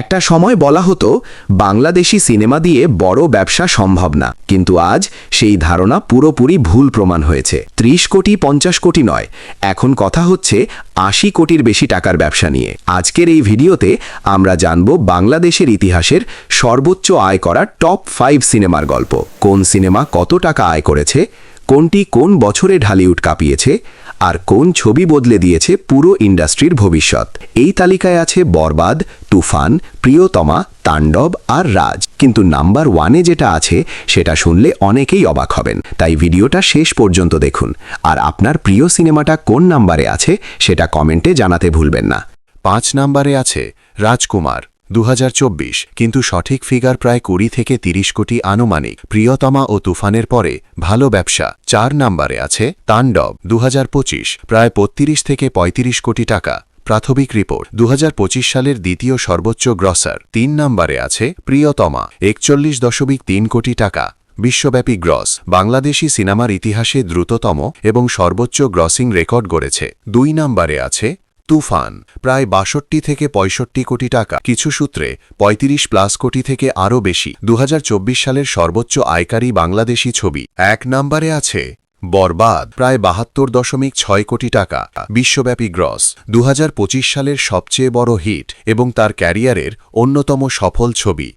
একটা সময় বলা হতো, বাংলাদেশি সিনেমা দিয়ে বড় ব্যবসা সম্ভব না। কিন্তু আজ সেই ধারণা পুরোপুরি ভুল প্রমাণ হয়েছে। ত্রিশ কোটি, পঞ্চাশ কোটি নয়, এখন কথা হচ্ছে আশি কোটির বেশি টাকার ব্যবসা নিয়ে। আজকের এই ভিডিওতে আমরা জানব বাংলাদেশের ইতিহাসের সর্বোচ্চ আয় করা টপ ফাইভ সিনেমার গল্প। কোন সিনেমা কত টাকা আয় করেছে? কোনটি কোন বছরে ঢালিউড কাঁপিয়েছে আর কোন ছবি বদলে দিয়েছে পুরো ইন্ডাস্ট্রির ভবিষ্যৎ? এই তালিকায় আছে বরবাদ, তুফান, প্রিয়তমা, তাণ্ডব আর রাজ। কিন্তু নাম্বার ওয়ানে যেটা আছে, সেটা শুনলে অনেকেই অবাক হবেন। তাই ভিডিওটা শেষ পর্যন্ত দেখুন। আর আপনার প্রিয় সিনেমাটা কোন নাম্বারে আছে, সেটা কমেন্টে জানাতে ভুলবেন না। পাঁচ নাম্বারে আছে রাজকুমার। দুহাজার চব্বিশ, কিন্তু সঠিক ফিগার প্রায় কুড়ি থেকে ৩০ কোটি আনুমানিক। প্রিয়তমা ও তুফানের পরে ভালো ব্যবসা। চার নম্বরে আছে তাণ্ডব। দু হাজার পঁচিশ, প্রায় ৩৫ থেকে ৩৫ কোটি টাকা। প্রাথমিক রিপোর্ট। দুহাজার পঁচিশ সালের দ্বিতীয় সর্বোচ্চ গ্রসার। তিন নম্বরে আছে প্রিয়তমা। একচল্লিশ দশমিক তিন কোটি টাকা। বিশ্বব্যাপী গ্রস। বাংলাদেশি সিনেমার ইতিহাসে দ্রুততম এবং সর্বোচ্চ গ্রসিং রেকর্ড গড়েছে। দুই নম্বরে আছে তুফান, প্রায় বাষট্টি থেকে পঁয়ষট্টি কোটি টাকা। কিছু সূত্রে ৩৫ প্লাস কোটি থেকে আরও বেশি। দু হাজার চব্বিশ সালের সর্বোচ্চ আয়কারী বাংলাদেশি ছবি। এক নম্বরে আছে, বরবাদ, প্রায় বাহাত্তর দশমিক ছয় কোটি টাকা। বিশ্বব্যাপী গ্রস দু হাজার পঁচিশ সালের সবচেয়ে বড় হিট এবং তার ক্যারিয়ারের অন্যতম সফল ছবি।